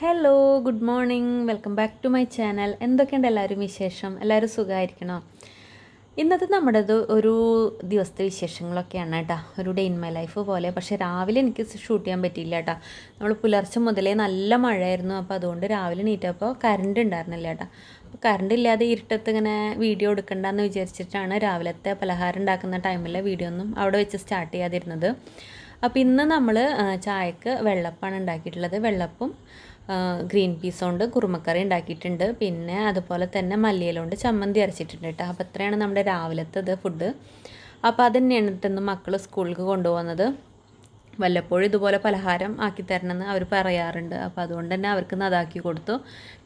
Hello good morning welcome back to my channel എന്തൊക്കെയുണ്ട് എല്ലാവരും വിശേഷം? എല്ലാവരും സുഖമായിരിക്കണോ? ഇന്നത്തെ നമ്മുടേത് ഒരു ദിവസത്തെ വിശേഷങ്ങളൊക്കെയാണ് കേട്ടോ. ഒരു ഡേ ഇൻ മൈ ലൈഫ് പോലെ. പക്ഷേ രാവിലെ എനിക്ക് ഷൂട്ട് ചെയ്യാൻ പറ്റിയില്ല കേട്ടോ. നമ്മൾ പുലർച്ചെ മുതലേ നല്ല മഴയായിരുന്നു. അപ്പോൾ അതുകൊണ്ട് രാവിലെ നീറ്റപ്പോൾ കറണ്ട് ഉണ്ടായിരുന്നില്ല കേട്ടോ. അപ്പോൾ കറണ്ട് ഇല്ലാതെ ഇരുട്ടത്ത് ഇങ്ങനെ വീഡിയോ എടുക്കണ്ടെന്ന് വിചാരിച്ചിട്ടാണ് രാവിലത്തെ പലഹാരം ഉണ്ടാക്കുന്ന ടൈമിലെ വീഡിയോ ഒന്നും അവിടെ വെച്ച് സ്റ്റാർട്ട് ചെയ്യാതിരുന്നത്. അപ്പോൾ ഇന്ന് നമ്മൾ ചായക്ക് വെള്ളപ്പാണ് ഉണ്ടാക്കിയിട്ടുള്ളത്. വെള്ളപ്പും ഗ്രീൻ പീസ് കൊണ്ട് കുറുമക്കറി ഉണ്ടാക്കിയിട്ടുണ്ട്. പിന്നെ അതുപോലെ തന്നെ മല്ലിയില കൊണ്ട് ചമ്മന്തി അരച്ചിട്ടുണ്ട് കേട്ടോ. അപ്പോൾ അത്രയാണ് നമ്മുടെ രാവിലത്തത് ഫുഡ് അപ്പോൾ അത് തന്നെയാണ് ഇന്ന് മക്കൾ സ്കൂളിലേക്ക് കൊണ്ടുപോകുന്നത്. വല്ലപ്പോഴും ഇതുപോലെ പലഹാരം ആക്കി തരണമെന്ന് അവർ പറയാറുണ്ട്. അപ്പോൾ അതുകൊണ്ട് തന്നെ അവർക്ക് അതാക്കി കൊടുത്തു.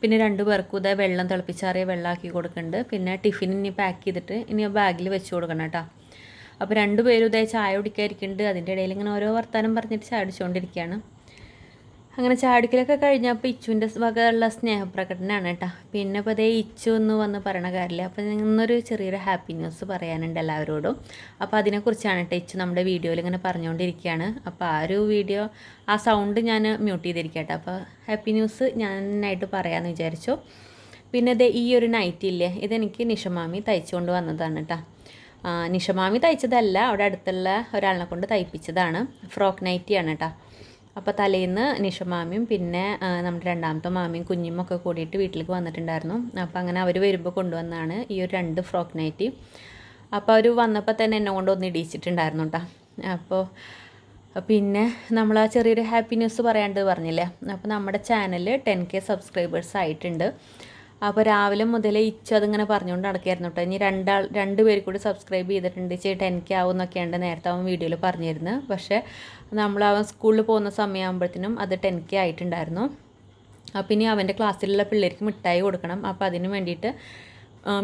പിന്നെ രണ്ട് പേർക്കും ഇതേ വെള്ളം തിളപ്പിച്ചാറിയ വെള്ളം ആക്കി കൊടുക്കുന്നുണ്ട്. പിന്നെ ടിഫിൻ ഇനി പാക്ക് ചെയ്തിട്ട് ഇനി ബാഗിൽ വെച്ച് കൊടുക്കണം കേട്ടോ. അപ്പോൾ രണ്ടുപേരും ഇതേ ചായ കുടിക്കാതിരിക്കുന്നുണ്ട്. അതിന്റെ ഇടയിൽ ഇങ്ങനെ ഓരോ വർത്തമാനം പറഞ്ഞിട്ട് ചായ അടിച്ചുകൊണ്ടിരിക്കുകയാണ് അങ്ങനെ ചാടിക്കലൊക്കെ കഴിഞ്ഞപ്പോൾ ഇച്ചുവിന്റെ വകയുള്ള സ്നേഹപ്രകടനമാണ് കേട്ടോ. പിന്നെ ഇപ്പോൾ അതേ ഇച്ചു എന്ന് വന്ന് പറയണ കാര്യമില്ല. അപ്പോൾ ഇന്നൊരു ചെറിയൊരു ഹാപ്പി ന്യൂസ് പറയാനുണ്ട് എല്ലാവരോടും. അപ്പോൾ അതിനെക്കുറിച്ചാണ് കേട്ടോ ഇച്ചു നമ്മുടെ വീഡിയോയിൽ ഇങ്ങനെ പറഞ്ഞുകൊണ്ടിരിക്കുകയാണ്. അപ്പോൾ ആ ഒരു വീഡിയോ ആ സൗണ്ട് ഞാൻ മ്യൂട്ട് ചെയ്തിരിക്കട്ടെ അപ്പോൾ ഹാപ്പി ന്യൂസ് ഞാനായിട്ട് പറയാമെന്ന് വിചാരിച്ചു. പിന്നെ ഇത് ഈ ഒരു നൈറ്റ് ഇല്ലേ ഇതെനിക്ക് നിഷമാമി തയ്ച്ചുകൊണ്ട് വന്നതാണ് കേട്ടോ. നിഷമാമി തയ്ച്ചതല്ല അവിടെ അടുത്തുള്ള ഒരാളിനെ കൊണ്ട് തയ്പ്പിച്ചതാണ്. ഫ്രോക്ക് നൈറ്റിയാണ് കേട്ടോ. അപ്പോൾ തലേന്ന് നിഷമാമിയും പിന്നെ നമ്മുടെ രണ്ടാമത്തെ മാമിയും കുഞ്ഞും ഒക്കെ കൂടിയിട്ട് വീട്ടിലേക്ക് വന്നിട്ടുണ്ടായിരുന്നു. അപ്പോൾ അങ്ങനെ അവർ വരുമ്പോൾ കൊണ്ടുവന്നാണ് ഈ ഒരു രണ്ട് ഫ്രോക്ക് നൈറ്റി. അപ്പോൾ അവർ വന്നപ്പോൾ തന്നെ എന്നെ കൊണ്ട് ഒന്ന് ഇടിയിച്ചിട്ടുണ്ടായിരുന്നു കേട്ടോ അപ്പോൾ പിന്നെ നമ്മൾ ആ ചെറിയൊരു ഹാപ്പി ന്യൂസ് പറയാണ്ട് പറഞ്ഞില്ലേ? അപ്പോൾ നമ്മുടെ ചാനൽ ടെൻ കെ സബ്സ്ക്രൈബേഴ്സ് ആയിട്ടുണ്ട്. അപ്പോൾ രാവിലെ മുതലേ ഇച്ച അതിങ്ങനെ പറഞ്ഞുകൊണ്ട് നടക്കായിരുന്നു കേട്ടോ ഇനി രണ്ടാൾ രണ്ട് പേര് കൂടി സബ്സ്ക്രൈബ് ചെയ്തിട്ടുണ്ട്. ഇച്ചിരി ടെൻ കെ ആവും എന്നൊക്കെയാണ് നേരത്തെ അവൻ വീഡിയോയിൽ പറഞ്ഞിരുന്നു. പക്ഷേ നമ്മൾ അവൻ സ്കൂളിൽ പോകുന്ന സമയമാകുമ്പോഴത്തേനും അത് ടെൻ കെ ആയിട്ടുണ്ടായിരുന്നു. അപ്പം ഇനി അവന്റെ ക്ലാസ്സിലുള്ള പിള്ളേർക്ക് മിഠായി കൊടുക്കണം. അപ്പോൾ അതിന് വേണ്ടിയിട്ട്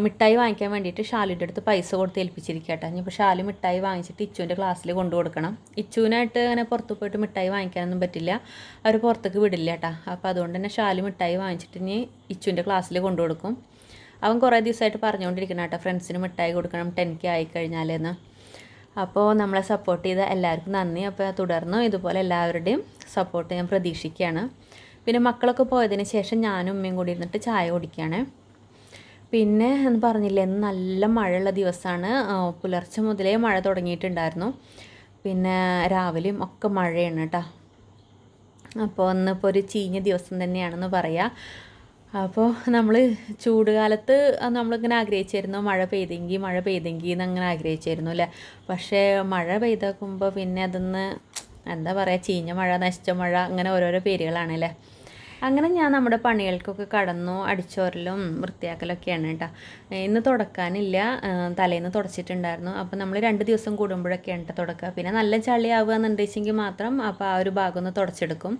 മിഠായി വാങ്ങിക്കാൻ വേണ്ടിയിട്ട് ഷാലിന്റെ അടുത്ത് പൈസ കൊടുത്ത് ഏൽപ്പിച്ചിരിക്കട്ടെ ഇനിയിപ്പോൾ ഷാലി മിഠായി വാങ്ങിച്ചിട്ട് ഇച്ചുവിന്റെ ക്ലാസ്സിൽ കൊണ്ടു കൊടുക്കണം ഇച്ചുവിനായിട്ട് അങ്ങനെ പുറത്ത് പോയിട്ട് മിഠായി വാങ്ങിക്കാനൊന്നും പറ്റില്ല. അവർ പുറത്തേക്ക് വിടില്ല കേട്ടോ അപ്പോൾ അതുകൊണ്ട് തന്നെ ഷാലി മിഠായി വാങ്ങിച്ചിട്ട് ഇനി ഇച്ചുവിന്റെ ക്ലാസ്സിൽ കൊണ്ടു കൊടുക്കും അവൻ കുറേ ദിവസമായിട്ട് പറഞ്ഞുകൊണ്ടിരിക്കണം കേട്ടോ ഫ്രണ്ട്സിന് മിഠായി കൊടുക്കണം ടെൻ കെ ആയിക്കഴിഞ്ഞാലെന്ന് അപ്പോൾ നമ്മളെ സപ്പോർട്ട് ചെയ്ത എല്ലാവർക്കും നന്ദി. അപ്പോൾ തുടർന്നും ഇതുപോലെ എല്ലാവരുടെയും സപ്പോർട്ട് ഞാൻ പ്രതീക്ഷിക്കുകയാണ്. പിന്നെ മക്കളൊക്കെ പോയതിന് ശേഷം ഞാനും ഉമ്മയും കൂടി ഇരുന്നിട്ട് ചായ കുടിക്കുകയാണ്. പിന്നെ എന്ന് പറഞ്ഞില്ലേ ഇന്ന് നല്ല മഴയുള്ള ദിവസമാണ്. പുലർച്ചെ മുതലേ മഴ തുടങ്ങിയിട്ടുണ്ടായിരുന്നു. പിന്നെ രാവിലെയും ഒക്കെ മഴയാണ് കേട്ടോ അപ്പോൾ ഇന്നിപ്പോൾ ഒരു ചീഞ്ഞ ദിവസം തന്നെയാണെന്ന് പറയാം. അപ്പോൾ നമ്മൾ ചൂട് കാലത്ത് നമ്മളിങ്ങനെ ആഗ്രഹിച്ചായിരുന്നു മഴ പെയ്തെങ്കിൽ മഴ പെയ്തെങ്കിൽ എന്നങ്ങനെ ആഗ്രഹിച്ചായിരുന്നു അല്ലേ പക്ഷേ മഴ പെയ്താക്കുമ്പോൾ പിന്നെ അതൊന്ന് എന്താ പറയുക ചീഞ്ഞ മഴ നശിച്ച മഴ അങ്ങനെ ഓരോരോ പേരുകളാണല്ലേ അങ്ങനെ ഞാൻ നമ്മുടെ പണികൾക്കൊക്കെ കടന്നു അടിച്ചോറലും വൃത്തിയാക്കലൊക്കെയാണ് കേട്ടോ. ഇന്ന് തുടക്കാനില്ല. തലേന്ന് തുടച്ചിട്ടുണ്ടായിരുന്നു. അപ്പോൾ നമ്മൾ രണ്ട് ദിവസം കൂടുമ്പോഴൊക്കെയാണ് കേട്ടോ തുടക്കുക. പിന്നെ നല്ല ചളിയാവുക എന്നുണ്ടെച്ചെങ്കിൽ മാത്രം അപ്പോൾ ആ ഒരു ഭാഗം ഒന്ന് തുടച്ചെടുക്കും.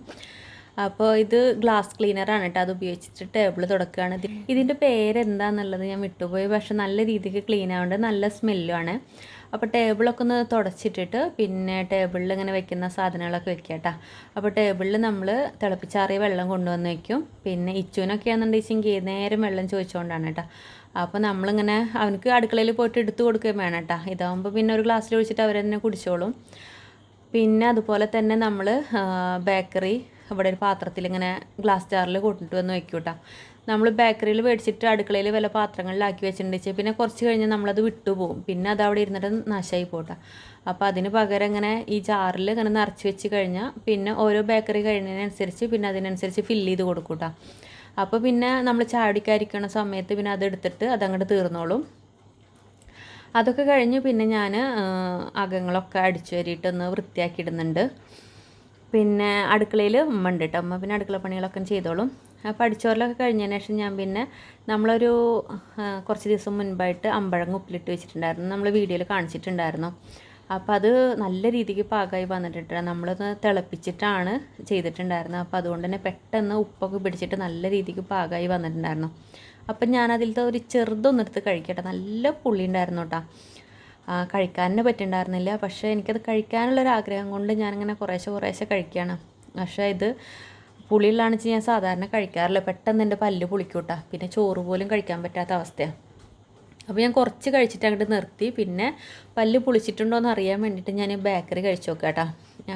അപ്പോൾ ഇത് ഗ്ലാസ് ക്ലീനറാണ് കേട്ടോ. അത് ഉപയോഗിച്ചിട്ട് ടേബിൾ തുടക്കുകയാണ്. ഇതിന്റെ പേരെന്താണെന്നുള്ളത് ഞാൻ വിട്ടുപോയി. പക്ഷെ നല്ല രീതിക്ക് ക്ലീൻ ആവുന്നുണ്ട് നല്ല സ്മെല്ലുമാണ്. അപ്പോൾ ടേബിളൊക്കെ ഒന്ന് തുടച്ചിട്ടിട്ട് പിന്നെ ടേബിളിൽ ഇങ്ങനെ വെക്കുന്ന സാധനങ്ങളൊക്കെ വെക്കുക കേട്ടോ അപ്പോൾ ടേബിളിൽ നമ്മൾ തിളപ്പിച്ചാറിയ വെള്ളം കൊണ്ടുവന്ന് വെക്കും. പിന്നെ ഇച്ചുവിനൊക്കെ ആണെന്നുണ്ടെങ്കിൽ നേരം വെള്ളം ചോദിച്ചുകൊണ്ടാണ് കേട്ടോ അപ്പോൾ നമ്മളിങ്ങനെ അവനക്ക് അടുക്കളയിൽ പോയിട്ട് എടുത്തു കൊടുക്കുകയും വേണം കേട്ടോ ഇതാകുമ്പോൾ പിന്നെ ഒരു ഗ്ലാസ്സിൽ ഒഴിച്ചിട്ട് അവരെന്നെ കുടിച്ചോളും. പിന്നെ അതുപോലെ തന്നെ നമ്മൾ ബേക്കറി ഇവിടെ ഒരു പാത്രത്തിൽ ഇങ്ങനെ ഗ്ലാസ് ജാറിൽ കൂട്ടിട്ട് വന്ന് വെക്കും കേട്ടോ നമ്മൾ ബേക്കറിയിൽ മേടിച്ചിട്ട് അടുക്കളയിൽ വല്ല പാത്രങ്ങളിലാക്കി വെച്ചിട്ടുണ്ടെങ്കിൽ പിന്നെ കുറച്ച് കഴിഞ്ഞ് നമ്മളത് വിട്ടുപോകും. പിന്നെ അത് അവിടെ ഇരുന്നിട്ട് നാശമായി പോട്ടെ. അപ്പോൾ അതിന് പകരം ഇങ്ങനെ ഈ ജാറിൽ ഇങ്ങനെ നിറച്ച് വെച്ച് കഴിഞ്ഞാൽ പിന്നെ ഓരോ ബേക്കറി കഴിയുന്നതിനനുസരിച്ച് പിന്നെ അതിനനുസരിച്ച് ഫില്ല് ചെയ്ത് കൊടുക്കൂട്ടാ അപ്പോൾ പിന്നെ നമ്മൾ ചാടിക്കാരിക്കണ സമയത്ത് പിന്നെ അതെടുത്തിട്ട് അതങ്ങോട്ട് തീർന്നോളും. അതൊക്കെ കഴിഞ്ഞ് പിന്നെ ഞാൻ അകങ്ങളൊക്കെ അടിച്ചു വരിയിട്ടൊന്ന് വൃത്തിയാക്കി ഇടുന്നുണ്ട്. പിന്നെ അടുക്കളയിൽ ഉമ്മ ഉണ്ട് കേട്ടോ അമ്മ പിന്നെ അടുക്കള പണികളൊക്കെ ചെയ്തോളും. പഠിച്ചോറിലൊക്കെ കഴിഞ്ഞതിന് ശേഷം ഞാൻ പിന്നെ നമ്മളൊരു കുറച്ച് ദിവസം മുൻപായിട്ട് അമ്പഴങ്ങ ഉപ്പിലിട്ട് വെച്ചിട്ടുണ്ടായിരുന്നു. നമ്മൾ വീഡിയോയിൽ കാണിച്ചിട്ടുണ്ടായിരുന്നു. അപ്പോൾ അത് നല്ല രീതിക്ക് പാകമായി വന്നിട്ടുണ്ട്. നമ്മളൊന്ന് തിളപ്പിച്ചിട്ടാണ് ചെയ്തിട്ടുണ്ടായിരുന്നത്. അപ്പോൾ അതുകൊണ്ട് തന്നെ പെട്ടെന്ന് ഉപ്പൊക്കെ പിടിച്ചിട്ട് നല്ല രീതിക്ക് പാകമായി വന്നിട്ടുണ്ടായിരുന്നു. അപ്പം ഞാനതിലത്തെ ഒരു ചെറുതൊന്നെടുത്ത് കഴിക്കട്ടെ. നല്ല പുള്ളി ഉണ്ടായിരുന്നു കേട്ടോ കഴിക്കാനും പറ്റിയിട്ടുണ്ടായിരുന്നില്ല. പക്ഷേ എനിക്കത് കഴിക്കാനുള്ളൊരാഗ്രഹം കൊണ്ട് ഞാനിങ്ങനെ കുറേശ്ശെ കുറേശ്ശെ കഴിക്കുകയാണ് പക്ഷേ ഇത് പുളിയുള്ളതാണെന്ന് വെച്ചാൽ ഞാൻ സാധാരണ കഴിക്കാറില്ല. പെട്ടെന്ന് എന്റെ പല്ല് പുളിക്കൂട്ടാ. പിന്നെ ചോറ് പോലും കഴിക്കാൻ പറ്റാത്ത അവസ്ഥയാണ് അപ്പോൾ ഞാൻ കുറച്ച് കഴിച്ചിട്ട് അങ്ങോട്ട് നിർത്തി. പിന്നെ പല്ല് പുളിച്ചിട്ടുണ്ടോ എന്ന് അറിയാൻ വേണ്ടിയിട്ട് ഞാൻ ബേക്കറി കഴിച്ചു നോക്കാം കേട്ടോ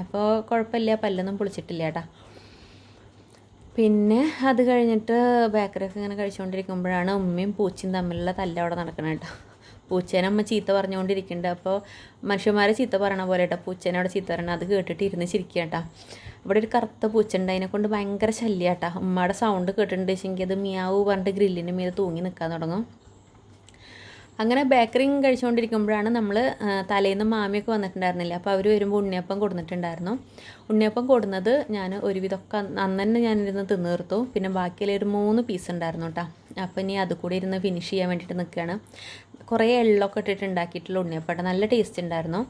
അപ്പോൾ കുഴപ്പമില്ല പല്ലൊന്നും പുളിച്ചിട്ടില്ല കേട്ടോ പിന്നെ അത് കഴിഞ്ഞിട്ട് ബേക്കറിയൊക്കെ ഇങ്ങനെ കഴിച്ചുകൊണ്ടിരിക്കുമ്പോഴാണ് ഉമ്മയും പൂച്ചയും തമ്മിലുള്ള തല്ല അവിടെ നടക്കണം കേട്ടോ പൂച്ചേനെ അമ്മ ചീത്ത പറഞ്ഞുകൊണ്ടിരിക്കുന്നുണ്ട് അപ്പോൾ മനുഷ്യന്മാരെ ചീത്ത പറയണ പോലെ കേട്ടോ പൂച്ചേനെ അവിടെ ചീത്ത പറയണം അത് കേട്ടിട്ട് ഇരുന്ന് ചിരിക്കുക കേട്ടോ ഇവിടെ ഒരു കറുത്ത അതിനെ കൊണ്ട് ഭയങ്കര ശല്യാട്ടാ. ഉമ്മയുടെ സൗണ്ട് കേട്ടിട്ടുണ്ട്. വെച്ചെങ്കിൽ അത് മിയാവ് പറഞ്ഞിട്ട് ഗ്രില്ലിന്റെ മീതെ തൂങ്ങി നിൽക്കാൻ തുടങ്ങും. അങ്ങനെ ബേക്കറിയും കഴിച്ചുകൊണ്ടിരിക്കുമ്പോഴാണ് നമ്മൾ തലേന്ന് മാമിയൊക്കെ വന്നിട്ടുണ്ടായിരുന്നില്ല? അപ്പോൾ അവർ വരുമ്പോൾ ഉണ്ണിയപ്പം കൊടുത്തിട്ടുണ്ടായിരുന്നു. ഉണ്ണിയപ്പം കൊടുന്നത് ഞാൻ ഒരുവിധമൊക്കെ അന്ന് തന്നെ ഞാനിരുന്ന് തിന്നു തീർത്തു. പിന്നെ ബാക്കിയുള്ള ഒരു മൂന്ന് പീസ് ഉണ്ടായിരുന്നു കേട്ടോ അപ്പോൾ ഇനി അത് കൂടി ഇരുന്ന് ഫിനിഷ് ചെയ്യാൻ വേണ്ടിയിട്ട് നിൽക്കുകയാണ് കുറേ എള്ളൊക്കെ ഇട്ടിട്ട് ഉണ്ടാക്കിയിട്ടുള്ള ഉണ്ണിയപ്പം നല്ല ടേസ്റ്റ് ഉണ്ടായിരുന്നു.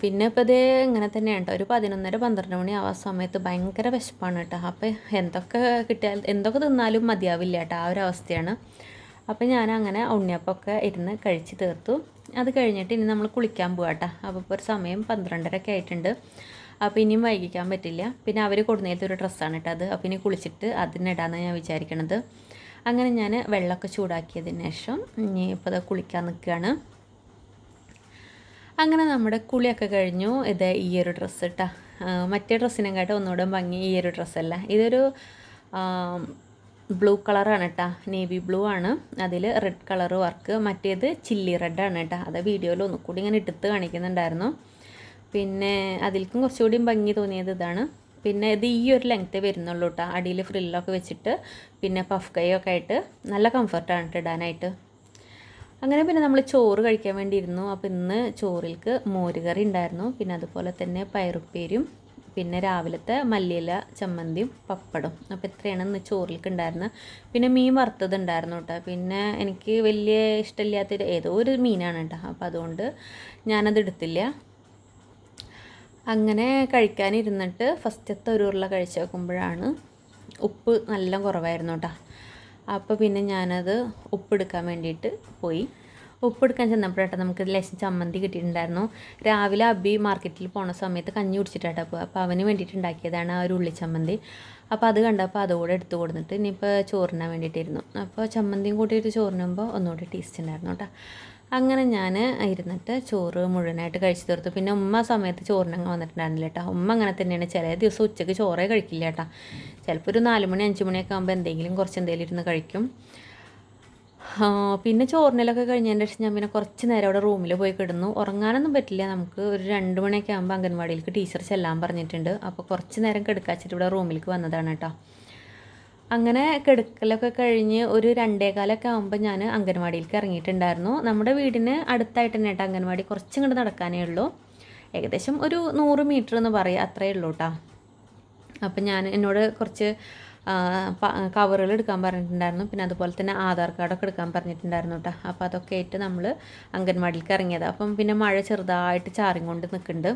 പിന്നെ ഇപ്പോൾ ഇത് ഇങ്ങനെ തന്നെയാണ് കേട്ടോ ഒരു പതിനൊന്നര പന്ത്രണ്ട് മണി ആവാ സമയത്ത് ഭയങ്കര വിശപ്പാണ് കേട്ടോ. അപ്പോൾ എന്തൊക്കെ കിട്ടിയാൽ എന്തൊക്കെ തിന്നാലും മതിയാവില്ല കേട്ടോ. ആ ഒരു അവസ്ഥയാണ്. അപ്പോൾ ഞാൻ അങ്ങനെ ഉണ്ണിയപ്പൊക്കെ ഇരുന്ന് കഴിച്ച് തീർത്തു. അത് കഴിഞ്ഞിട്ട് ഇനി നമ്മൾ കുളിക്കാൻ പോകാം കേട്ടോ. അപ്പോൾ ഇപ്പോൾ ഒരു സമയം പന്ത്രണ്ടരൊക്കെ ആയിട്ടുണ്ട്. അപ്പോൾ ഇനിയും വൈകിക്കാൻ പറ്റില്ല. പിന്നെ അവർ കൊടുന്നേത്ത ഒരു ഡ്രസ്സാണ് കേട്ടോ അത്. അപ്പോൾ ഇനി കുളിച്ചിട്ട് അതിനിടാന്ന് ഞാൻ വിചാരിക്കണത്. അങ്ങനെ ഞാൻ വെള്ളമൊക്കെ ചൂടാക്കിയതിന് ശേഷം ഇനി ഇപ്പോൾ അത് കുളിക്കാൻ നിൽക്കുകയാണ്. അങ്ങനെ നമ്മുടെ കുളിയൊക്കെ കഴിഞ്ഞു. ഇത് ഈ ഒരു ഡ്രസ്സ് കേട്ടോ മറ്റേ ഡ്രസ്സിനെക്കാട്ടും ഒന്നുകൂടെ ഭംഗി ഈ ഒരു ഡ്രസ്സല്ല ഇതൊരു ബ്ലൂ കളറാണ് കേട്ടോ നേവി ബ്ലൂ ആണ്. അതിൽ റെഡ് കളർ വർക്ക് മറ്റേത് ചില്ലി റെഡാണ് കേട്ടോ അത് വീഡിയോയിൽ ഒന്നുകൂടി ഇങ്ങനെ എടുത്ത് കാണിക്കുന്നുണ്ടായിരുന്നു. പിന്നെ അതിൽക്കും കുറച്ചുകൂടി ഭംഗി തോന്നിയത് ഇതാണ്. പിന്നെ ഇത് ഈ ഒരു ലെങ്ത്ത് വരുന്നുള്ളൂ കേട്ടോ അടിയിൽ ഫ്രില്ലൊക്കെ വെച്ചിട്ട് പിന്നെ പഫ് കൈയൊക്കെ ആയിട്ട് നല്ല കംഫർട്ടാണ് ഇടാനായിട്ട്. അങ്ങനെ പിന്നെ നമ്മൾ ചോറ് കഴിക്കാൻ വേണ്ടി ഇരുന്നു അപ്പോൾ ഇന്ന് ചോറിൽക്ക് മോരുകറി ഉണ്ടായിരുന്നു. പിന്നെ അതുപോലെ തന്നെ പയറുപ്പേരും പിന്നെ രാവിലത്തെ മല്ലിയില ചമ്മന്തിയും പപ്പടും അപ്പോൾ ഇത്രയാണ് ഇന്ന് ചോറിലേക്ക് ഉണ്ടായിരുന്നത്. പിന്നെ മീൻ വറുത്തത് ഉണ്ടായിരുന്നു കേട്ടോ. പിന്നെ എനിക്ക് വലിയ ഇഷ്ടമില്ലാത്ത ഏതോ ഒരു മീനാണ് കേട്ടോ. അപ്പോൾ അതുകൊണ്ട് ഞാനത് എടുത്തില്ല. അങ്ങനെ കഴിക്കാനിരുന്നിട്ട് ഫസ്റ്റത്തെ ഒരു ഉരുള കഴിച്ച് നോക്കുമ്പോഴാണ് ഉപ്പ് നല്ല കുറവായിരുന്നു കേട്ടോ. അപ്പോൾ പിന്നെ ഞാനത് ഉപ്പെടുക്കാൻ വേണ്ടിയിട്ട് പോയി. ഉപ്പെടുക്കാൻ ചെന്നപ്പോഴാട്ടോ നമുക്ക് ലേശം ചമ്മന്തി കിട്ടിയിട്ടുണ്ടായിരുന്നു. രാവിലെ അബി മാർക്കറ്റിൽ പോണ സമയത്ത് കഞ്ഞി കുടിച്ചിട്ടാട്ടോ അപ്പോൾ അപ്പോൾ അവന് വേണ്ടിയിട്ട് ഉണ്ടാക്കിയതാണ് ആ ഒരു ഉള്ളി ചമ്മന്തി. അപ്പോൾ അത് കണ്ടപ്പോൾ അതുകൂടെ എടുത്ത് കൊടുത്തിട്ട് ഇനിയിപ്പോൾ ചോറിനാൻ വേണ്ടിയിട്ടായിരുന്നു. അപ്പോൾ ചമ്മന്തിയും കൂട്ടിയിട്ട് ചോറിനുമ്പോൾ ഒന്നുകൂടി ടേസ്റ്റ് ഉണ്ടായിരുന്നു കേട്ടോ. അങ്ങനെ ഞാൻ ഇരുന്നിട്ട് ചോറ് മുഴുവനായിട്ട് കഴിച്ചു തീർത്തു. പിന്നെ ഉമ്മ സമയത്ത് ചോറിനങ്ങ് വന്നിട്ടുണ്ടായിരുന്നില്ല കേട്ടോ ഉമ്മ അങ്ങനെ തന്നെയാണ്. ചില ദിവസം ഉച്ചയ്ക്ക് ചോറേ കഴിക്കില്ല കേട്ടോ ചിലപ്പോൾ ഒരു നാല് മണി അഞ്ച് മണിയൊക്കെ ആകുമ്പോൾ എന്തെങ്കിലും കുറച്ച് എന്തെങ്കിലും ഇരുന്ന് കഴിക്കും. പിന്നെ ചോറിനലൊക്കെ കഴിഞ്ഞതിന്റെ ശേഷം ഞാൻ പിന്നെ കുറച്ച് നേരം അവിടെ റൂമിൽ പോയി കിടന്നു. ഉറങ്ങാനൊന്നും പറ്റില്ല. നമുക്ക് ഒരു രണ്ട് മണിയൊക്കെ ആകുമ്പോൾ അംഗൻവാടിയിലേക്ക് ടീച്ചർ ചെല്ലാൻ പറഞ്ഞിട്ടുണ്ട്. അപ്പോൾ കുറച്ച് നേരം കിടക്കാച്ചിട്ട് ഇവിടെ റൂമിലേക്ക് വന്നതാണ് കേട്ടോ അങ്ങനെ കിടക്കലൊക്കെ കഴിഞ്ഞ് ഒരു രണ്ടേകാലൊക്കെ ആകുമ്പോൾ ഞാൻ അംഗൻവാടിയിലേക്ക് ഇറങ്ങിയിട്ടുണ്ടായിരുന്നു. നമ്മുടെ വീടിന് അടുത്തായിട്ട് തന്നെ കേട്ടോ അംഗൻവാടി. കുറച്ചും നടക്കാനേ ഉള്ളൂ. ഏകദേശം ഒരു നൂറ് മീറ്റർ എന്ന് പറയുക അത്രയേ ഉള്ളൂ കേട്ടോ അപ്പം ഞാൻ എന്നോട് കുറച്ച് കവറുകൾ എടുക്കാൻ പറഞ്ഞിട്ടുണ്ടായിരുന്നു. പിന്നെ അതുപോലെ തന്നെ ആധാർ കാർഡൊക്കെ എടുക്കാൻ പറഞ്ഞിട്ടുണ്ടായിരുന്നു കേട്ടോ അപ്പോൾ അതൊക്കെ ആയിട്ട് നമ്മൾ അംഗൻവാടിയിലേക്ക് ഇറങ്ങിയത്. അപ്പം പിന്നെ മഴ ചെറുതായിട്ട് ചാറിക്കൊണ്ട് നിൽക്കുന്നുണ്ട്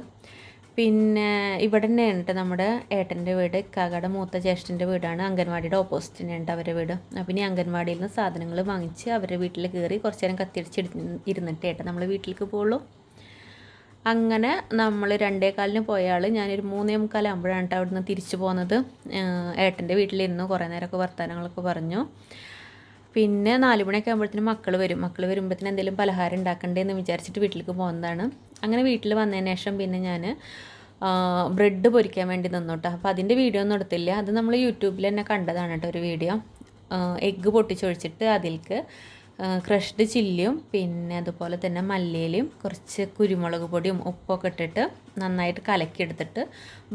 പിന്നെ ഇവിടെ തന്നെയാണ് കേട്ടോ നമ്മുടെ ഏട്ടന്റെ വീട്. കാകയുടെ മൂത്ത ജ്യേഷ്ഠന്റെ വീടാണ്. അംഗൻവാടിയുടെ ഓപ്പോസിറ്റ് തന്നെയുണ്ട് അവരുടെ വീട്. അപ്പം ഇനി അംഗൻവാടിയിൽ നിന്ന് സാധനങ്ങൾ വാങ്ങിച്ച് അവരുടെ വീട്ടിൽ കയറി കുറച്ച് നേരം കത്തിരിച്ച് ഇരുന്നിട്ട് ഏട്ടൻ നമ്മൾ വീട്ടിലേക്ക് പോകുള്ളൂ അങ്ങനെ നമ്മൾ രണ്ടേ കാലിന് പോയ ആൾ ഞാനൊരു മൂന്നേ മുക്കാലാകുമ്പോഴാണ് കേട്ടോ അവിടുന്ന് തിരിച്ചു പോകുന്നത് ഏട്ടന്റെ വീട്ടിലിരുന്നു കുറേ നേരമൊക്കെ വർത്തമാനങ്ങളൊക്കെ പറഞ്ഞു. പിന്നെ നാല് മണിയൊക്കെ ആകുമ്പോഴത്തേനും മക്കൾ വരും. മക്കൾ വരുമ്പോഴത്തേനും എന്തെങ്കിലും പലഹാരം ഉണ്ടാക്കണ്ടേ എന്ന് വിചാരിച്ചിട്ട് വീട്ടിലേക്ക് പോകുന്നതാണ് അങ്ങനെ വീട്ടിൽ വന്നതിന് ശേഷം പിന്നെ ഞാൻ ബ്രെഡ് പൊരിക്കാൻ വേണ്ടി നിന്നോട്ടോ അപ്പോൾ അതിന്റെ വീഡിയോ ഒന്നും എടുത്തില്ല. അത് നമ്മൾ യൂട്യൂബിൽ തന്നെ കണ്ടതാണ് കേട്ടോ ഒരു വീഡിയോ. എഗ്ഗ് പൊട്ടിച്ചൊഴിച്ചിട്ട് അതിൽക്ക് ക്രഷ്ഡ് ചില്ലിയും പിന്നെ അതുപോലെ തന്നെ മല്ലിയിലും കുറച്ച് കുരുമുളക് പൊടിയും ഉപ്പൊക്കെ ഇട്ടിട്ട് നന്നായിട്ട് കലക്കിയെടുത്തിട്ട്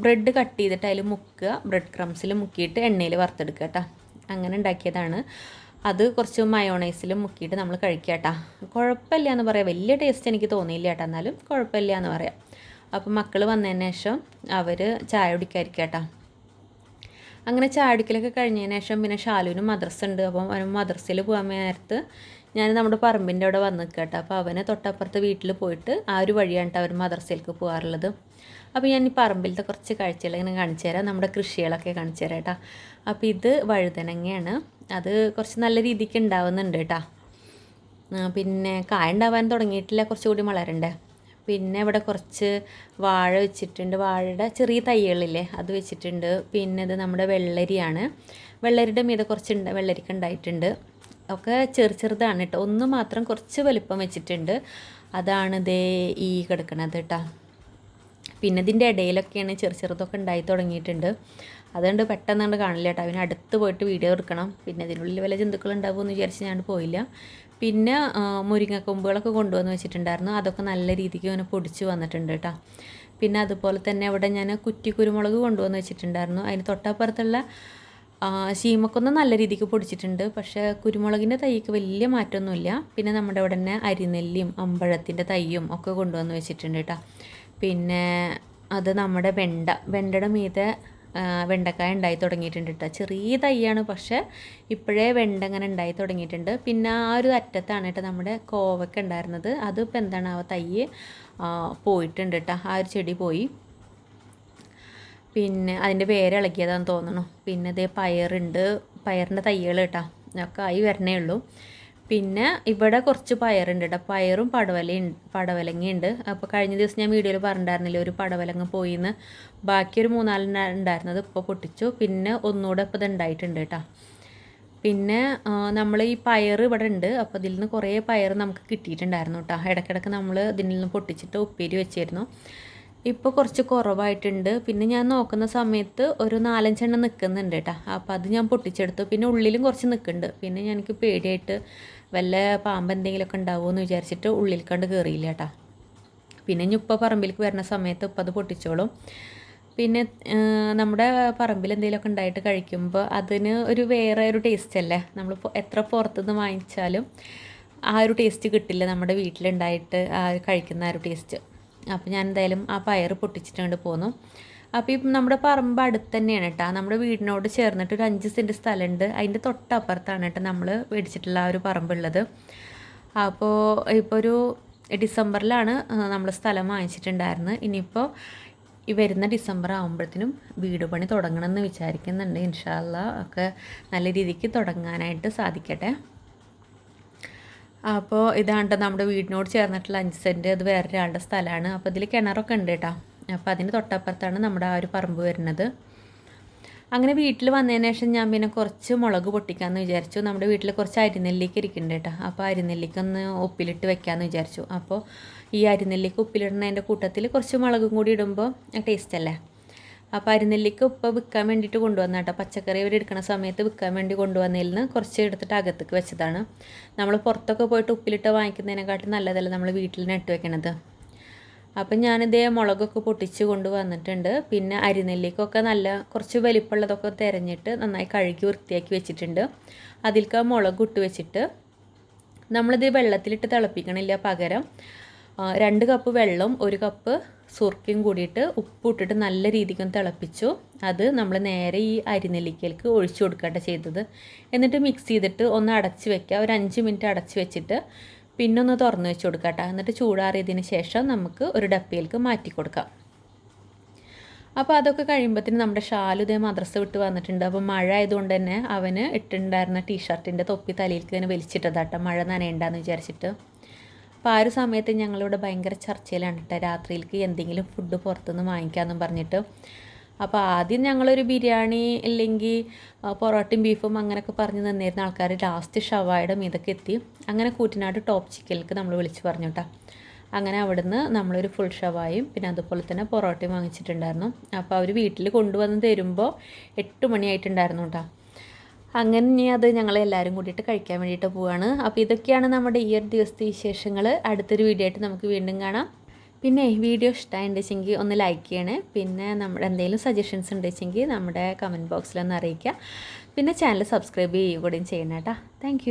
ബ്രെഡ് കട്ട് ചെയ്തിട്ട് അതിൽ മുക്കുക. ബ്രെഡ് ക്രംസിൽ മുക്കിയിട്ട് എണ്ണയിൽ വറുത്തെടുക്കുക കേട്ടോ അങ്ങനെ ഉണ്ടാക്കിയതാണ്. അത് കുറച്ച് മയോണൈസിൽ മുക്കിയിട്ട് നമ്മൾ കഴിക്കുക കേട്ടോ കുഴപ്പമില്ല എന്ന് പറയാം. വലിയ ടേസ്റ്റ് എനിക്ക് തോന്നിയില്ല കേട്ടോ എന്നാലും കുഴപ്പമില്ല എന്ന് പറയാം. അപ്പം മക്കൾ വന്നതിന് ശേഷം അവർ ചായ കുടിക്കാതിരിക്കുക കേട്ടോ. അങ്ങനെ ചായ കുടിക്കലൊക്കെ കഴിഞ്ഞതിന് ശേഷം പിന്നെ ഷാലുവിന് മദ്രസ ഉണ്ട്. അപ്പം അവന് മദ്രസയിൽ പോകാൻ നേരത്ത് ഞാൻ നമ്മുടെ പറമ്പിന്റെ അവിടെ വന്ന് കേട്ടോ. അപ്പോൾ അവനെ തൊട്ടപ്പുറത്ത് വീട്ടിൽ പോയിട്ട് ആ ഒരു വഴിയാണ് അവർ മദ്രസയിലേക്ക് പോകാറുള്ളത്. അപ്പോൾ ഞാൻ ഈ പറമ്പിലത്തെ കുറച്ച് കാഴ്ചകൾ ഇങ്ങനെ കാണിച്ചു തരാം. നമ്മുടെ കൃഷികളൊക്കെ കാണിച്ചു തരാം കേട്ടോ. അപ്പോൾ ഇത് വഴുതനങ്ങയാണ്. അത് കുറച്ച് നല്ല രീതിക്ക് ഉണ്ടാവുന്നുണ്ട് കേട്ടോ. പിന്നെ കായ ഉണ്ടാവാൻ തുടങ്ങിയിട്ടില്ല. കുറച്ചുകൂടി വളരണ്ടേ. പിന്നെ ഇവിടെ കുറച്ച് വാഴ വെച്ചിട്ടുണ്ട്. വാഴയുടെ ചെറിയ തൈകളില്ലേ അത് വെച്ചിട്ടുണ്ട്. പിന്നെ ഇത് നമ്മുടെ വെള്ളരിയാണ്. വെള്ളരിയുടെ മീതെ കുറച്ച് വെള്ളരിക്ക ഉണ്ടായിട്ടുണ്ട്. ഒക്കെ ചെറു ചെറുതാണ് കേട്ടോ. ഒന്ന് മാത്രം കുറച്ച് വലിപ്പം വെച്ചിട്ടുണ്ട്. അതാണ് ദേ ഈ കിടക്കണത് കേട്ടോ. പിന്നെ ഇതിന്റെ ഇടയിലൊക്കെയാണ് ചെറു ചെറുതൊക്കെ ഉണ്ടായി തുടങ്ങിയിട്ടുണ്ട്. അതുകൊണ്ട് പെട്ടെന്ന് കാണില്ല കേട്ടോ. അവന് അടുത്ത് പോയിട്ട് വീഡിയോ എടുക്കണം. പിന്നെ ഇതിനുള്ളിൽ വല്ല ജന്തുക്കൾ ഉണ്ടാവുമെന്ന് വിചാരിച്ച് ഞാൻ പോയില്ല. പിന്നെ മുരിങ്ങ മുരിങ്ങക്കൊമ്പുകളൊക്കെ കൊണ്ടുവന്ന് വെച്ചിട്ടുണ്ടായിരുന്നു. അതൊക്കെ നല്ല രീതിക്ക് ഇങ്ങനെ പൊടിച്ച് വന്നിട്ടുണ്ട് കേട്ടോ. പിന്നെ അതുപോലെ തന്നെ അവിടെ ഞാൻ കുറ്റി കുരുമുളക് കൊണ്ടുവന്ന് വെച്ചിട്ടുണ്ടായിരുന്നു. അതിന് തൊട്ടപ്പുറത്തുള്ള ശീമക്കൊന്ന് നല്ല രീതിക്ക് പൊടിച്ചിട്ടുണ്ട്. പക്ഷേ കുരുമുളകിന്റെ തൈക്ക് വലിയ മാറ്റമൊന്നുമില്ല. പിന്നെ നമ്മുടെ ഇവിടെ തന്നെ അരിനെല്ലിയും അമ്പഴത്തിന്റെ തൈയും ഒക്കെ കൊണ്ടുവന്ന് വെച്ചിട്ടുണ്ട് കേട്ടോ. പിന്നെ അത് നമ്മുടെ വെണ്ട വെണ്ടയുടെ മീതെ വെണ്ടക്കായ ഉണ്ടായി തുടങ്ങിയിട്ടുണ്ട് കേട്ടോ ചെറിയ തൈയാണ് പക്ഷേ ഇപ്പോഴേ വെണ്ട ഇങ്ങനെ ഉണ്ടായി തുടങ്ങിയിട്ടുണ്ട്. പിന്നെ ആ ഒരു അറ്റത്താണ് കേട്ടോ നമ്മുടെ കോവക്ക ഉണ്ടായിരുന്നത്. അതിപ്പോൾ എന്താണ് ആ തൈ പോയിട്ടുണ്ട് കേട്ടോ ആ ഒരു ചെടി പോയി. പിന്നെ അതിന്റെ വേര് ഇളകിയതാണെന്ന് തോന്നണു. പിന്നെ ഇതേ പയറുണ്ട്. പയറിന്റെ തൈകൾ കേട്ടോ ഒക്കെ ആയി വരണേ ഉള്ളൂ. പിന്നെ ഇവിടെ കുറച്ച് പയറുണ്ട് കേട്ടോ പയറും പടവലയും പടവലങ്ങയുണ്ട് അപ്പോൾ കഴിഞ്ഞ ദിവസം ഞാൻ വീഡിയോയിൽ പറഞ്ഞിട്ടുണ്ടായിരുന്നില്ല ഒരു പടവലങ്ങ പോയിന്ന്. ബാക്കി ഒരു മൂന്നാലെണ്ണ ഉണ്ടായിരുന്നത് ഇപ്പോൾ പൊട്ടിച്ചു. പിന്നെ ഒന്നുകൂടെ ഇപ്പോൾ ഇത് ഉണ്ടായിട്ടുണ്ട് കേട്ടോ പിന്നെ നമ്മൾ ഈ പയർ ഇവിടെ ഉണ്ട് അപ്പോൾ ഇതിൽ നിന്ന് കുറേ പയർ നമുക്ക് കിട്ടിയിട്ടുണ്ടായിരുന്നു കേട്ടോ ഇടയ്ക്കിടയ്ക്ക് നമ്മൾ ഇതിൽ നിന്ന് പൊട്ടിച്ചിട്ട് ഉപ്പേരി വെച്ചിരുന്നു. ഇപ്പോൾ കുറച്ച് കുറവായിട്ടുണ്ട്. പിന്നെ ഞാൻ നോക്കുന്ന സമയത്ത് ഒരു നാലഞ്ചെണ്ണം നിൽക്കുന്നുണ്ട് കേട്ടോ അപ്പോൾ അത് ഞാൻ പൊട്ടിച്ചെടുത്തു. പിന്നെ ഉള്ളിലും കുറച്ച് നിൽക്കുന്നുണ്ട് പിന്നെ എനിക്ക് പേടിയായിട്ട് വല്ല പാമ്പ് എന്തെങ്കിലുമൊക്കെ ഉണ്ടാവുമോ എന്ന് വിചാരിച്ചിട്ട് ഉള്ളിൽ കണ്ട് കയറിയില്ല കേട്ടോ പിന്നെ ഇനി ഉപ്പ പറമ്പിലേക്ക് വരുന്ന സമയത്ത് ഉപ്പ അത് പൊട്ടിച്ചോളും. പിന്നെ നമ്മുടെ പറമ്പിൽ എന്തെങ്കിലുമൊക്കെ ഉണ്ടായിട്ട് കഴിക്കുമ്പോൾ അതിന് ഒരു വേറെ ഒരു ടേസ്റ്റ് അല്ലേ നമ്മൾ എത്ര പുറത്തുനിന്ന് വാങ്ങിച്ചാലും ആ ഒരു ടേസ്റ്റ് കിട്ടില്ല നമ്മുടെ വീട്ടിലുണ്ടായിട്ട് ആ കഴിക്കുന്ന ആ ഒരു ടേസ്റ്റ് അപ്പോൾ ഞാൻ എന്തായാലും ആ പയർ പൊട്ടിച്ചിട്ടുണ്ട് പോന്നു. അപ്പോൾ ഈ നമ്മുടെ പറമ്പ് അടുത്ത് തന്നെയാണ് കേട്ടോ നമ്മുടെ വീടിനോട് ചേർന്നിട്ട് ഒരു അഞ്ച് സെന്റ് സ്ഥലമുണ്ട് അതിന്റെ തൊട്ടപ്പുറത്താണ് കേട്ടോ നമ്മൾ മേടിച്ചിട്ടുള്ള ആ ഒരു പറമ്പുള്ളത്. അപ്പോൾ ഇപ്പോൾ ഒരു ഡിസംബറിലാണ് നമ്മൾ സ്ഥലം വാങ്ങിച്ചിട്ടുണ്ടായിരുന്നത് ഇനിയിപ്പോൾ ഈ വരുന്ന ഡിസംബർ ആകുമ്പോഴത്തേനും വീട് പണി തുടങ്ങണമെന്ന് വിചാരിക്കുന്നുണ്ട്. ഇൻഷാല്ല ഒക്കെ നല്ല രീതിക്ക് തുടങ്ങാനായിട്ട് സാധിക്കട്ടെ. അപ്പോൾ ഇതാണ്ട് നമ്മുടെ വീടിനോട് ചേർന്നിട്ടുള്ള അഞ്ച് സെന്റ് അത് വേറൊരാളുടെ സ്ഥലമാണ് അപ്പോൾ ഇതിൽ കിണറൊക്കെ ഉണ്ട് കേട്ടോ അപ്പോൾ അതിന് തൊട്ടപ്പുറത്താണ് നമ്മുടെ ആ ഒരു പറമ്പ് വരുന്നത്. അങ്ങനെ വീട്ടിൽ വന്നതിന് ശേഷം ഞാൻ പിന്നെ കുറച്ച് മുളക് പൊട്ടിക്കാമെന്ന് വിചാരിച്ചു. നമ്മുടെ വീട്ടിൽ കുറച്ച് അരിനെല്ലിക്ക ഇരിക്കുന്നുണ്ട് കേട്ടോ. അപ്പോൾ അരിനെല്ലിക്ക ഒന്ന് ഉപ്പിലിട്ട് വെക്കാമെന്ന് വിചാരിച്ചു. അപ്പോൾ ഈ അരിനെല്ലിക്ക ഉപ്പിലിടുന്നതിന്റെ കൂട്ടത്തിൽ കുറച്ച് മുളകും കൂടി ഇടുമ്പോൾ ടേസ്റ്റ് അല്ലേ? അപ്പോൾ അരിനെല്ലിക്ക ഉപ്പ് വിൽക്കാൻ വേണ്ടിയിട്ട് കൊണ്ടുവന്ന കേട്ടോ. പച്ചക്കറി ഇവർ എടുക്കുന്ന സമയത്ത് വിൽക്കാൻ വേണ്ടി കൊണ്ടുവന്നതിൽ നിന്ന് കുറച്ച് എടുത്തിട്ട് അകത്തേക്ക് വെച്ചതാണ്. നമ്മൾ പുറത്തൊക്കെ പോയിട്ട് ഉപ്പിലിട്ട് വാങ്ങിക്കുന്നതിനെക്കാട്ടും നല്ലതല്ല നമ്മൾ വീട്ടിൽ നട്ട് വെക്കണത്? അപ്പം ഞാനിതേ മുളകൊക്കെ പൊട്ടിച്ച് കൊണ്ട് വന്നിട്ടുണ്ട് പിന്നെ അരിനെല്ലിക്കൊക്കെ നല്ല കുറച്ച് വലിപ്പമുള്ളതൊക്കെ തിരഞ്ഞിട്ട് നന്നായി കഴുകി വൃത്തിയാക്കി വെച്ചിട്ടുണ്ട്. അതിൽക്ക് മുളക് ഇട്ട് വെച്ചിട്ട് നമ്മളിത് വെള്ളത്തിലിട്ട് തിളപ്പിക്കണില്ല പകരം. രണ്ട് കപ്പ് വെള്ളം ഒരു കപ്പ് സുർക്കയും കൂടിയിട്ട് ഉപ്പിട്ടിട്ട് നല്ല രീതിക്കൊന്ന് തിളപ്പിച്ചു. അത് നമ്മൾ നേരെ ഈ അരിനെല്ലിക്കൽക്ക് ഒഴിച്ചു കൊടുക്കട്ടെ ചെയ്തത്. എന്നിട്ട് മിക്സ് ചെയ്തിട്ട് ഒന്ന് അടച്ച് വെക്കുക. ഒരു അഞ്ച് മിനിറ്റ് അടച്ച് വെച്ചിട്ട് പിന്നെ ഒന്ന് തുറന്ന് വെച്ച് കേട്ടോ എന്നിട്ട് ചൂടാറിയതിന് ശേഷം നമുക്ക് ഒരു ഡപ്പിയിലേക്ക് മാറ്റി കൊടുക്കാം. അപ്പോൾ അതൊക്കെ കഴിയുമ്പോഴത്തേന് നമ്മുടെ ഷാലുദേ മദ്രസ വിട്ട് വന്നിട്ടുണ്ട്. അപ്പോൾ മഴ ആയതുകൊണ്ട് തന്നെ അവന് ഇട്ടുണ്ടായിരുന്ന ടീഷർട്ടിന്റെ തൊപ്പി തലയിലേക്ക് ഇങ്ങനെ വലിച്ചിട്ടതാട്ടോ. മഴ നനയണ്ടെന്ന് വിചാരിച്ചിട്ട്. അപ്പോൾ ആ ഒരു സമയത്ത് ഞങ്ങളിവിടെ ഭയങ്കര ചർച്ചയിലാണ് കേട്ടോ. രാത്രിയിലേക്ക് എന്തെങ്കിലും ഫുഡ് പുറത്തുനിന്ന് വാങ്ങിക്കാമെന്നും പറഞ്ഞിട്ട്. അപ്പോൾ ആദ്യം ഞങ്ങളൊരു ബിരിയാണി അല്ലെങ്കിൽ പൊറോട്ടയും ബീഫും അങ്ങനെയൊക്കെ പറഞ്ഞ് നിന്നിരുന്ന. ആൾക്കാർ ലാസ്റ്റ് ഷവായുടെ മീതൊക്കെ എത്തി. അങ്ങനെ കൂറ്റനാട് ടോപ്പ് ചിക്കനിലേക്ക് നമ്മൾ വിളിച്ച് പറഞ്ഞു കേട്ടോ അങ്ങനെ അവിടുന്ന് നമ്മളൊരു ഫുൾ ഷവായും പിന്നെ അതുപോലെ തന്നെ പൊറോട്ടയും വാങ്ങിച്ചിട്ടുണ്ടായിരുന്നു. അപ്പോൾ അവർ വീട്ടിൽ കൊണ്ടുവന്ന് തരുമ്പോൾ എട്ട് മണിയായിട്ടുണ്ടായിരുന്നു കേട്ടോ അങ്ങനെ ഇനി അത് ഞങ്ങൾ എല്ലാവരും കൂടിയിട്ട് കഴിക്കാൻ വേണ്ടിയിട്ട് പോവാണ്. അപ്പോൾ ഇതൊക്കെയാണ് നമ്മുടെ ഈ ഒരു ദിവസത്തെ വിശേഷങ്ങൾ അടുത്തൊരു വീഡിയോ ആയിട്ട് നമുക്ക് വീണ്ടും കാണാം. പിന്നെ വീഡിയോ ഇഷ്ടമായിട്ടുണ്ടെങ്കിൽ ഒന്ന് ലൈക്ക് ചെയ്യണേ. പിന്നെ നമ്മുടെ എന്തെങ്കിലും സജഷൻസ് ഉണ്ടെങ്കിൽ നമ്മുടെ കമന്റ് ബോക്സിലൊന്ന് അറിയിക്കുക. പിന്നെ ചാനൽ സബ്സ്ക്രൈബ് ചെയ്യുകയും ചെയ്യണം കേട്ടോ താങ്ക്